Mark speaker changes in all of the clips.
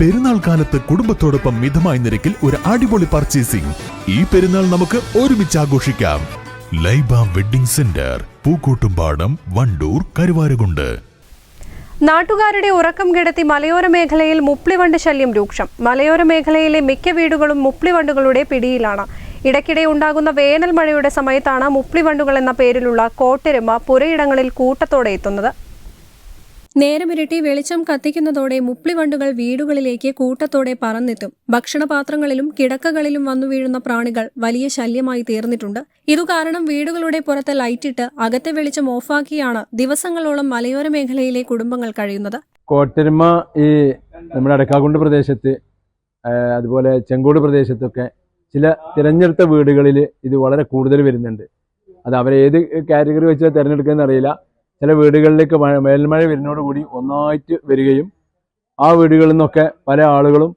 Speaker 1: പെരുന്നാൾ കാലത്ത് കുടുംബത്തോടൊപ്പം മിതമായ നിരക്കിൽ ഒരു അടിപൊളി പർച്ചേസിംഗ് ഈ പെരുന്നാൾ നമുക്ക് ഒരുമിച്ച് ആഘോഷിക്കാം. Laiba wedding centre Pookkottumpadam Wandoor Karuvarakundu.
Speaker 2: നാട്ടുകാരുടെ ഉറക്കം കെടുത്തി മലയോര മേഖലയിൽ മുപ്ലിവണ്ട് ശല്യം രൂക്ഷം. മലയോര മേഖലയിലെ മിക്ക വീടുകളും മുപ്ലിവണ്ടുകളുടെ പിടിയിലാണ്. ഇടയ്ക്കിടെ ഉണ്ടാകുന്ന വേനൽ മഴയുടെ സമയത്താണ് മുപ്ലിവണ്ടുകൾ എന്ന പേരിലുള്ള കോട്ടെരുമ പുരയിടങ്ങളിൽ കൂട്ടത്തോടെ എത്തുന്നത്. നേരമിരട്ടി വെളിച്ചം കത്തിക്കുന്നതോടെ മുപ്ലിവണ്ടുകൾ വീടുകളിലേക്ക് കൂട്ടത്തോടെ പറന്നെത്തും. ഭക്ഷണപാത്രങ്ങളിലും കിടക്കകളിലും വന്നു വീഴുന്ന പ്രാണികൾ വലിയ ശല്യമായി തീർന്നിട്ടുണ്ട്. ഇതുകാരണം വീടുകളുടെ പുറത്ത് ലൈറ്റിട്ട് അകത്തെ വെളിച്ചം ഓഫാക്കിയാണ് ദിവസങ്ങളോളം മലയോര മേഖലയിലെ കുടുംബങ്ങൾ കഴിയുന്നത്.
Speaker 3: കോട്ടരുമ ഈ നമ്മുടെ അടക്കാകുണ്ട് പ്രദേശത്ത് അതുപോലെ ചെങ്കോട് പ്രദേശത്തൊക്കെ ചില തിരഞ്ഞെടുത്ത വീടുകളിൽ ഇത് വളരെ കൂടുതൽ വരുന്നുണ്ട്. അത് അവരേത് കാറ്റഗറി വെച്ചാൽ തിരഞ്ഞെടുക്കുന്ന അറിയില്ല. ചില വീടുകളിലേക്ക് മഴ മേൽമഴ വരുന്നതോടുകൂടി ഒന്നായിട്ട് വരികയും ആ വീടുകളിൽ നിന്നൊക്കെ പല ആളുകളും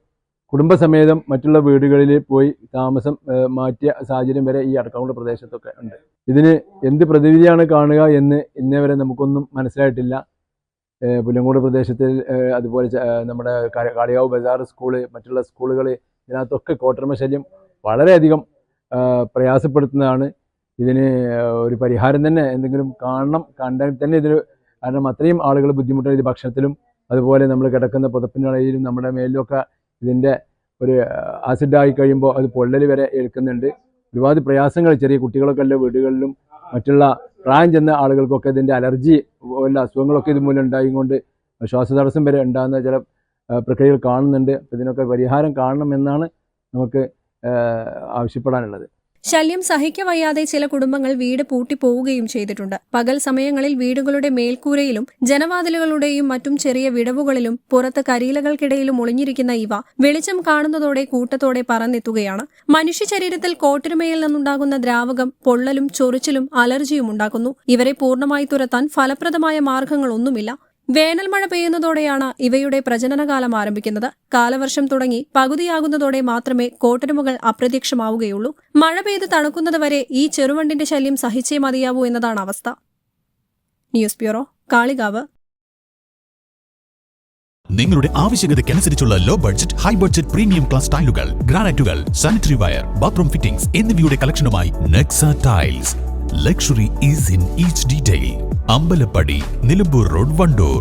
Speaker 3: കുടുംബസമേതം മറ്റുള്ള വീടുകളിൽ പോയി താമസം മാറ്റിയ സാഹചര്യം വരെ ഈ അടക്കാക്കുണ്ട് പ്രദേശത്തൊക്കെ ഉണ്ട്. ഇതിന് എന്ത് പ്രതിവിധിയാണ് കാണുക എന്ന് ഇന്നേ വരെ നമുക്കൊന്നും മനസ്സിലായിട്ടില്ല. പുല്ലങ്കോട് പ്രദേശത്തിൽ അതുപോലെ നമ്മുടെ കാളിയാവ് ബസാർ സ്കൂൾ മറ്റുള്ള സ്കൂളുകൾ ഇതിനകത്തൊക്കെ കോട്ടർമ ശല്യം വളരെയധികം പ്രയാസപ്പെടുത്തുന്നതാണ്. ഇതിന് ഒരു പരിഹാരം തന്നെ എന്തെങ്കിലും കാണണം കണ്ടാൽ തന്നെ ഇതിന് കാരണം അത്രയും ആളുകൾ ബുദ്ധിമുട്ടാണ് ഇത് ഭക്ഷണത്തിലും അതുപോലെ നമ്മൾ കിടക്കുന്ന പുതപ്പിനിടയിലും നമ്മുടെ മേലിലൊക്കെ ഇതിന്റെ ഒരു ആസിഡായി കഴിയുമ്പോൾ അത് പൊള്ളൽ വരെ ഏൽക്കുന്നുണ്ട്. ഒരുപാട് പ്രയാസങ്ങൾ ചെറിയ കുട്ടികളൊക്കെ ഉള്ള വീടുകളിലും മറ്റുള്ള പ്രായം ചെന്ന ആളുകൾക്കൊക്കെ ഇതിന്റെ അലർജി പോലുള്ള അസുഖങ്ങളൊക്കെ ഇതുമൂലം ഉണ്ടായിക്കൊണ്ട് ശ്വാസതടസ്സം വരെ ഉണ്ടാകുന്ന ചില പ്രക്രിയകൾ കാണുന്നുണ്ട്. അപ്പം ഇതിനൊക്കെ പരിഹാരം കാണണമെന്നാണ് നമുക്ക് ആവശ്യപ്പെടാനുള്ളത്.
Speaker 2: ശല്യം സഹിക്കവയ്യാതെ ചില കുടുംബങ്ങൾ വീട് പൂട്ടിപ്പോവുകയും ചെയ്തിട്ടുണ്ട്. പകൽ സമയങ്ങളിൽ വീടുകളുടെ മേൽക്കൂരയിലും ജനവാതിലുകളുടെയും മറ്റും ചെറിയ വിടവുകളിലും പുറത്ത് കരിയിലകൾക്കിടയിലും ഒളിഞ്ഞിരിക്കുന്ന ഇവ വെളിച്ചം കാണുന്നതോടെ കൂട്ടത്തോടെ പറന്നെത്തുകയാണ്. മനുഷ്യ ശരീരത്തിൽ കോട്ടിരുമയിൽ നിന്നുണ്ടാകുന്ന ദ്രാവകം പൊള്ളലും ചൊറിച്ചിലും അലർജിയും ഉണ്ടാക്കുന്നു. ഇവരെ പൂർണമായി തുരത്താൻ ഫലപ്രദമായ മാർഗങ്ങളൊന്നുമില്ല. വേനൽ മഴ പെയ്യുന്നതോടെയാണ് ഇവയുടെ പ്രജനനകാലം ആരംഭിക്കുന്നത്. കാലവർഷം തുടങ്ങി പകുതിയാകുന്നതോടെ മാത്രമേ കോട്ടരുമകൾ അപ്രത്യക്ഷമാവുകയുള്ളൂ. മഴ പെയ്ത് തണുക്കുന്നതുവരെ ഈ ചെറുവണ്ടിന്റെ ശല്യം സഹിച്ചേ മതിയാവൂ എന്നതാണ് അവസ്ഥ. News bureau Kalikavu.
Speaker 1: നിങ്ങളുടെ ആവശ്യകതയ്ക്കനുസരിച്ചുള്ള low budget high budget premium class ടൈലുകൾ ഗ്രാനൈറ്റുകൾ സാനിറ്ററി വയർ ബാത്റൂം ഫിറ്റിംഗ്സ് എന്നിവയുടെ കളക്ഷനുമായി Nexa tiles. Luxury is in each detail Ambalappadi Nilambur road Wandoor.